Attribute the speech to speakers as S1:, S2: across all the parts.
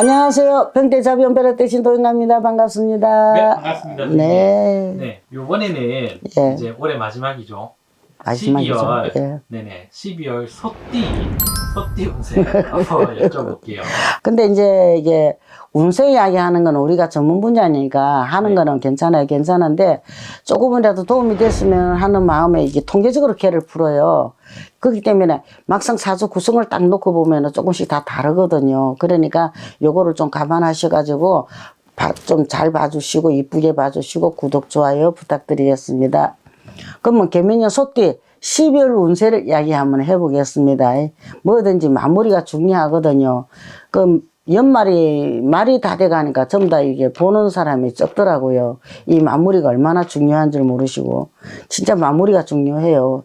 S1: 안녕하세요. 병대자비 연배라 대신 도인갑니다. 반갑습니다.
S2: 네, 반갑습니다.
S1: 네.
S2: 네, 요번에는
S1: 예.
S2: 이제 올해 마지막이죠.
S1: 마지막이죠.
S2: 12월,
S1: 예.
S2: 네네, 12월 소띠, 소띠 운세 한번 여쭤볼게요.
S1: 근데 이제 이게 운세 이야기 하는 건 우리가 전문 분야니까 하는
S2: 네.
S1: 거는 괜찮아요. 괜찮은데 조금이라도 도움이 됐으면 하는 마음에 이게 통계적으로 개를 풀어요. 그렇기 때문에 막상 사주 구성을 딱 놓고 보면 조금씩 다 다르거든요. 그러니까 요거를 좀 감안하셔가지고 좀 잘 봐주시고 이쁘게 봐주시고 구독, 좋아요 부탁드리겠습니다. 그러면 개미년 소띠 12월 운세를 이야기 한번 해보겠습니다. 뭐든지 마무리가 중요하거든요. 그럼 연말이 말이 다 돼가니까 전부 다 이게 보는 사람이 적더라고요. 이 마무리가 얼마나 중요한 줄 모르시고 진짜 마무리가 중요해요.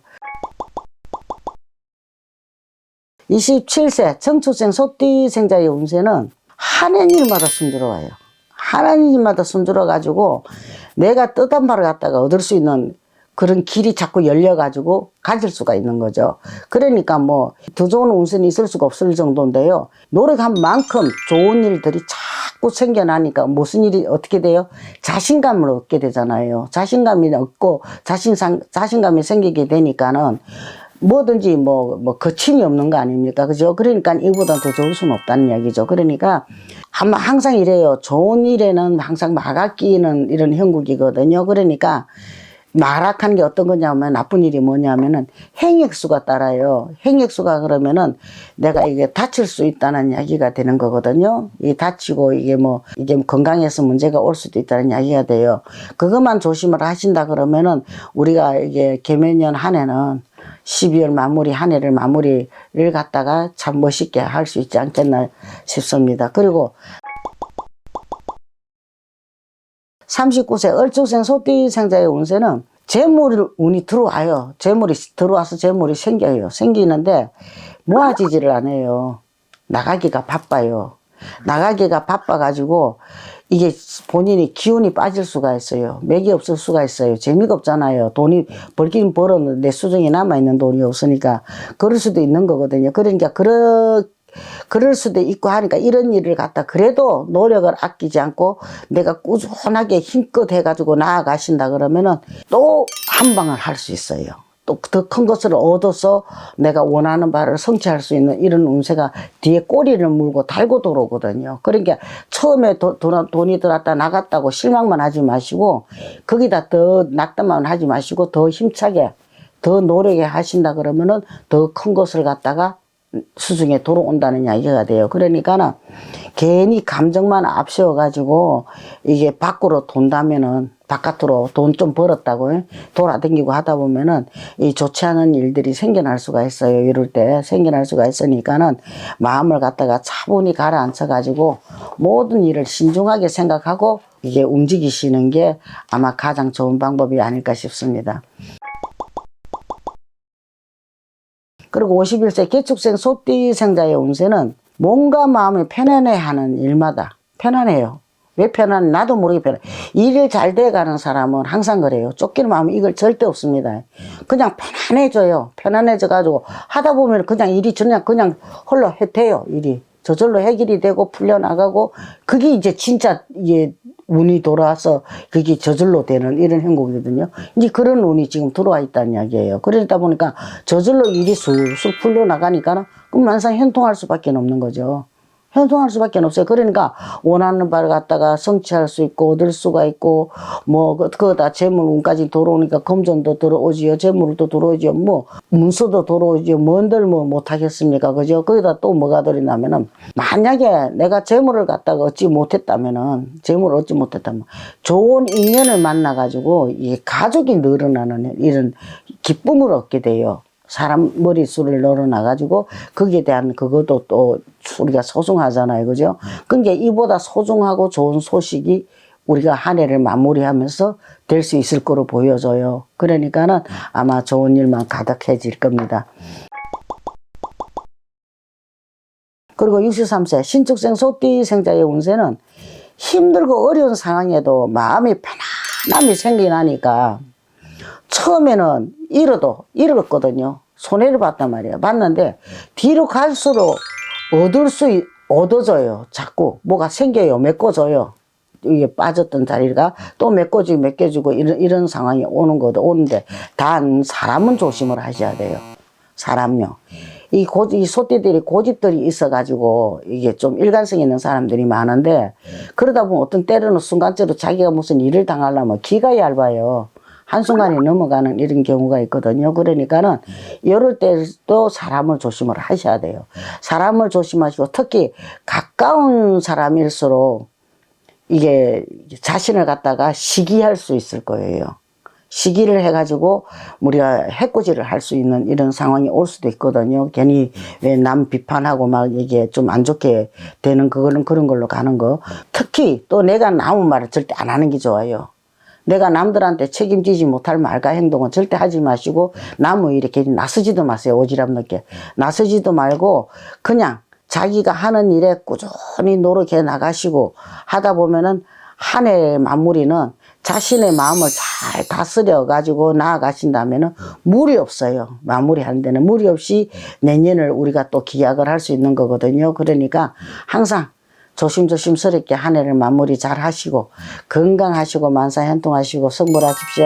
S1: 27세 청초생 소띠생자의 운세는 하는 일마다 순조로워요. 하는 일마다 순조로워 가지고 내가 뜻한 바를 갖다가 얻을 수 있는 그런 길이 자꾸 열려가지고 가질 수가 있는 거죠. 그러니까 뭐 더 좋은 운선이 있을 수가 없을 정도인데요. 노력한 만큼 좋은 일들이 자꾸 생겨나니까 무슨 일이 어떻게 돼요? 자신감을 얻게 되잖아요. 자신감이 얻고 자신상, 자신감이 생기게 되니까는 뭐든지 뭐, 뭐, 거침이 없는 거 아닙니까? 그죠? 그러니까 이보다 더 좋을 수는 없다는 이야기죠. 그러니까, 아마 항상 이래요. 좋은 일에는 항상 막아 끼는 이런 형국이거든요. 그러니까, 마락하는 게 어떤 거냐면 나쁜 일이 뭐냐면은 행액수가 따라요. 행액수가 그러면은 내가 이게 다칠 수 있다는 이야기가 되는 거거든요. 이 다치고 이게 뭐 이게 건강에서 문제가 올 수도 있다는 이야기가 돼요. 그것만 조심을 하신다 그러면은 우리가 이게 개면년 한 해는 12월 마무리 한 해를 마무리를 갖다가 참 멋있게 할 수 있지 않겠나 싶습니다. 그리고 39세 얼죽생 소띠생자의 운세는 재물 운이 들어와요. 재물이 들어와서 재물이 생겨요. 생기는데 모아지지를 않아요. 나가기가 바빠요. 나가기가 바빠가지고 이게 본인이 기운이 빠질 수가 있어요. 맥이 없을 수가 있어요. 재미가 없잖아요. 돈이 벌긴 벌었는데 내 수중에 남아있는 돈이 없으니까 그럴 수도 있는 거거든요. 그러니까 그러, 그럴 수도 있고 하니까 이런 일을 갖다 그래도 노력을 아끼지 않고 내가 꾸준하게 힘껏 해가지고 나아가신다 그러면은 또 한 방을 할 수 있어요. 또 더 큰 것을 얻어서 내가 원하는 바를 성취할 수 있는 이런 운세가 뒤에 꼬리를 물고 달고 들어오거든요. 그러니까 처음에 도, 돈, 돈이 들었다 나갔다고 실망만 하지 마시고 거기다 더 낙담만 하지 마시고 더 힘차게 더 노력해 하신다 그러면은 더 큰 것을 갖다가 수중에 들어온다는 이야기가 돼요. 그러니까는 괜히 감정만 앞세워가지고 이게 밖으로 돈다면은 바깥으로 돈 좀 벌었다고 돌아다니고 하다 보면은 이 좋지 않은 일들이 생겨날 수가 있어요. 이럴 때 생겨날 수가 있으니까는 마음을 갖다가 차분히 가라앉혀 가지고 모든 일을 신중하게 생각하고 이게 움직이시는 게 아마 가장 좋은 방법이 아닐까 싶습니다. 그리고 51세 개축생 소띠생자의 운세는 몸과 마음이 편안해하는 일마다 편안해요. 왜 편안해? 나도 모르게 편해. 일이 잘 돼가는 사람은 항상 그래요. 쫓기는 마음이 이걸 절대 없습니다. 그냥 편안해져요. 편안해져가지고 하다 보면 그냥 일이 그냥 그냥 홀로 해 돼요. 일이 저절로 해결이 되고 풀려나가고 그게 이제 진짜 이게 운이 돌아와서 그게 저절로 되는 이런 행복이거든요. 이제 그런 운이 지금 들어와 있다는 이야기예요. 그러다 보니까 저절로 일이 술술 풀려나가니까는 그럼 항상 현통할 수밖에 없는 거죠. 현송할 수밖에 없어요. 그러니까 원하는 바를 갖다가 성취할 수 있고 얻을 수가 있고 뭐 그- 그거 다 재물 운까지 들어오니까 금전도 들어오지요. 재물도 들어오지요. 뭐 문서도 들어오지요. 뭔들 뭐 못하겠습니까? 그죠? 거기다 또 뭐가 들어있냐면은 만약에 내가 재물을 갖다가 얻지 못했다면은 재물을 얻지 못했다면 좋은 인연을 만나가지고 이 가족이 늘어나는 이런 기쁨을 얻게 돼요. 사람 머릿수를 늘어나가지고 거기에 대한 그것도 또 우리가 소중하잖아요. 그죠? 그러니까 이보다 소중하고 좋은 소식이 우리가 한 해를 마무리하면서 될 수 있을 거로 보여져요. 그러니까는 아마 좋은 일만 가득해질 겁니다. 그리고 63세 신축생 소띠 생자의 운세는 힘들고 어려운 상황에도 마음이 편안함이 생기나니까 처음에는 잃어도 잃었거든요. 손해를 봤단 말이에요. 봤는데 뒤로 갈수록 얻을 수 있- 얻어져요. 자꾸 뭐가 생겨요. 메꿔져요. 이게 빠졌던 자리가 또 메꿔지고 메꿔지고 이런, 이런 상황이 오는 거도 오는데 단 사람은 조심을 하셔야 돼요. 사람요. 이 고, 이 소띠들이 고집들이 있어가지고 이게 좀 일관성 있는 사람들이 많은데 그러다 보면 어떤 때로는 순간적으로 자기가 무슨 일을 당하려면 기가 얇아요. 한순간에 넘어가는 이런 경우가 있거든요. 그러니까는 이럴 때도 사람을 조심을 하셔야 돼요. 사람을 조심하시고 특히 가까운 사람일수록 이게 자신을 갖다가 시기할 수 있을 거예요. 시기를 해가지고 우리가 해코지를 할 수 있는 이런 상황이 올 수도 있거든요. 괜히 왜 남 비판하고 막 이게 좀 안 좋게 되는 그거는 그런 걸로 가는 거. 특히 또 내가 남은 말을 절대 안 하는 게 좋아요. 내가 남들한테 책임지지 못할 말과 행동은 절대 하지 마시고 남의 일에 괜히 나서지도 마세요. 오지랖 넓게. 나서지도 말고 그냥 자기가 하는 일에 꾸준히 노력해 나가시고 하다 보면은 한 해의 마무리는 자신의 마음을 잘 다스려 가지고 나아가신다면은 무리 없어요. 마무리하는 데는 무리 없이 내년을 우리가 또 기약을 할 수 있는 거거든요. 그러니까 항상 조심조심스럽게 한 해를 마무리 잘 하시고 건강하시고 만사 현통하시고 성불하십시오.